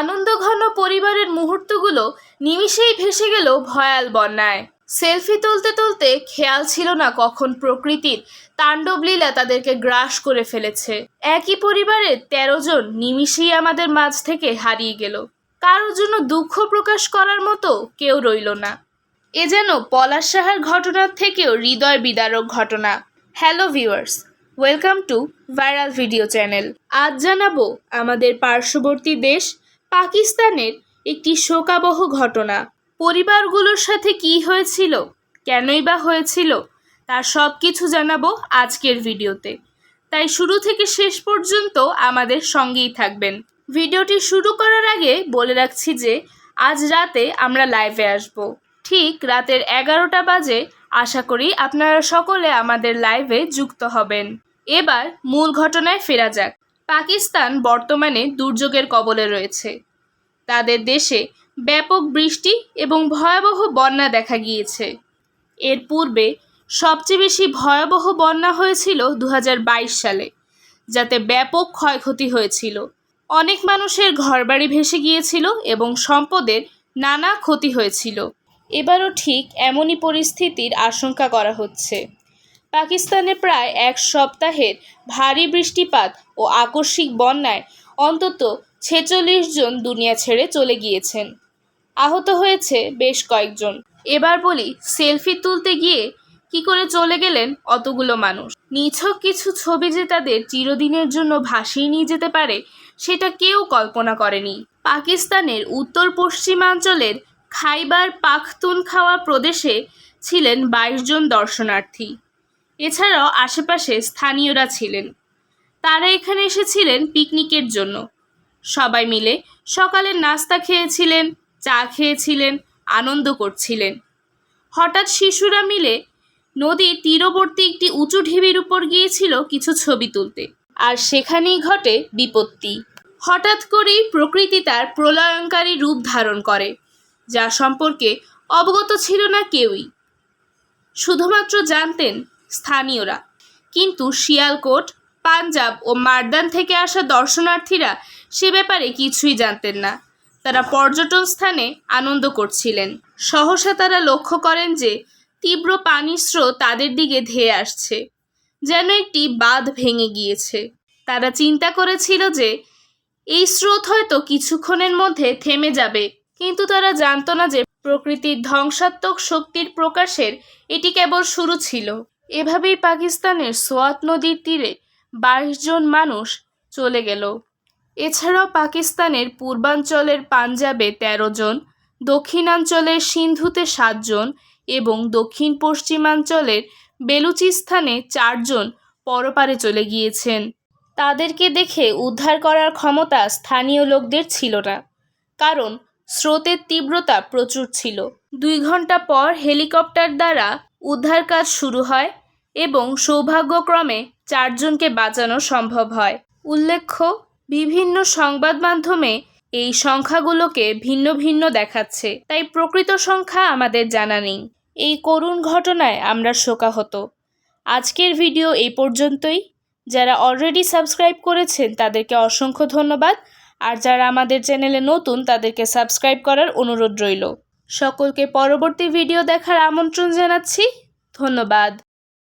আনন্দঘন পরিবারের মুহূর্তগুলো নিমিষেই ভেসে গেল ভয়াল বন্যায়। সেলফি তুলতে তুলতে খেয়াল ছিল না কখন প্রকৃতির তাণ্ডবলীলা তাদেরকে গ্রাস করে ফেলেছে। একই পরিবারের তেরো জন নিমিষেই আমাদের মাঝ থেকে হারিয়ে গেল। কারোর জন্য দুঃখ প্রকাশ করার মতো কেউ রইল না। এ যেন পলাশ সাহার ঘটনার থেকেও হৃদয় বিদারক ঘটনা। Hello viewers, welcome to viral video channel. আজ জানাব আমাদের পার্শ্ববর্তী দেশ পাকিস্তানের একটি শোকাবহ ঘটনা। পরিবারগুলোর সাথে কি হয়েছিল? কেনই বা হয়েছিল? তার সব কিছু জানাব আজকের ভিডিওতে। তাই শুরু থেকে শেষ পর্যন্ত আমাদের সঙ্গেই থাকবেন। ভিডিওটি শুরু করার আগে বলে রাখছি যে, আজ রাতে আমরা লাইভে আসব। ঠিক রাতের এগারোটা বাজে, আশা করি আপনারা সকলে আমাদের লাইভে যুক্ত হবেন। এবার মূল ঘটনায় ফেরা যাক। পাকিস্তান বর্তমানে দুর্যোগের কবলে রয়েছে। তাদের দেশে ব্যাপক বৃষ্টি এবং ভয়াবহ বন্যা দেখা গিয়েছে। এর পূর্বে সবচেয়ে বেশি ভয়াবহ বন্যা হয়েছিল দু হাজার বাইশ সালে, যাতে ব্যাপক ক্ষয়ক্ষতি হয়েছিল। অনেক মানুষের ঘরবাড়ি ভেসে গিয়েছিল এবং সম্পদের নানা ক্ষতি হয়েছিল। এবারও ঠিক এমনই পরিস্থিতির আশঙ্কা করা হচ্ছে। পাকিস্তানে প্রায় এক সপ্তাহের ভারী বৃষ্টিপাত ও আকস্মিক বন্যায় অন্তত ছেচল্লিশ জন দুনিয়া ছেড়ে চলে গিয়েছেন। আহত হয়েছে বেশ কয়েকজন। এবার বলি, সেলফি তুলতে গিয়ে কি করে চলে গেলেন অতগুলো মানুষ? নিছক কিছু ছবি যে তাদের চিরদিনের জন্য ভাসিয়ে নিয়ে যেতে পারে, সেটা কেউ কল্পনা করেনি। পাকিস্তানের উত্তর পশ্চিমাঞ্চলের খাইবার পাখতুনখাওয়া প্রদেশে ছিলেন বাইশ জন দর্শনার্থী। এছাড়াও আশেপাশে স্থানীয়রা ছিলেন। তারা এখানে এসেছিলেন পিকনিকের জন্য। সবাই মিলে সকালের নাস্তা খেয়েছিলেন, চা খেয়েছিলেন, আনন্দ করছিলেন। হঠাৎ শিশুরা মিলে নদীর তীরবর্তী একটি উঁচু ঢিবির উপর গিয়েছিল কিছু ছবি তুলতে। আর সেখানেই ঘটে বিপত্তি। হঠাৎ করেই প্রকৃতি তার প্রলয়ঙ্কারী রূপ ধারণ করে, যা সম্পর্কে অবগত ছিল না কেউই। শুধুমাত্র জানতেন স্থানীয়রা। কিন্তু শিয়ালকোট, পাঞ্জাব ও মারদান থেকে আসা দর্শনার্থীরা সে ব্যাপারে কিছুই জানতেন না। তারা পর্যটন স্থানে আনন্দ করছিলেন। সহসা তারা লক্ষ্য করেন যে তীব্র পানির স্রোত তাদের দিকে ধেয়ে আসছে, যেন একটি বাঁধ ভেঙে গিয়েছে। তারা চিন্তা করেছিল যে এই স্রোত হয়তো কিছুক্ষণের মধ্যে থেমে যাবে, কিন্তু তারা জানতো না যে প্রকৃতির ধ্বংসাত্মক শক্তির প্রকাশের এটি কেবল শুরু ছিল। এভাবেই পাকিস্তানের সোয়াত নদীর তীরে বাইশ জন মানুষ চলে গেল। এছাড়াও পাকিস্তানের পূর্বাঞ্চলের পাঞ্জাবে ১৩ জন, দক্ষিণাঞ্চলের সিন্ধুতে সাতজন এবং দক্ষিণ পশ্চিমাঞ্চলের বেলুচিস্তানে চারজন পরপারে চলে গিয়েছেন। তাদেরকে দেখে উদ্ধার করার ক্ষমতা স্থানীয় লোকদের ছিল না, কারণ স্রোতের তীব্রতা প্রচুর ছিল। দুই ঘণ্টা পর হেলিকপ্টার দ্বারা উদ্ধার কাজ শুরু হয় এবং সৌভাগ্যক্রমে চারজনকে বাঁচানো সম্ভব হয়। উল্লেখ্য, বিভিন্ন সংবাদ মাধ্যমে এই সংখ্যাগুলোকে ভিন্ন ভিন্ন দেখাচ্ছে, তাই প্রকৃত সংখ্যা আমাদের জানা নেই। এই করুণ ঘটনায় আমরা শোকাহত। আজকের ভিডিও এই পর্যন্তই। যারা অলরেডি সাবস্ক্রাইব করেছেন, তাদেরকে অসংখ্য ধন্যবাদ। আর যারা আমাদের চ্যানেলে নতুন, তাদেরকে সাবস্ক্রাইব করার অনুরোধ রইল। সকলকে পরবর্তী ভিডিও দেখার আমন্ত্রণ জানাচ্ছি। ধন্যবাদ।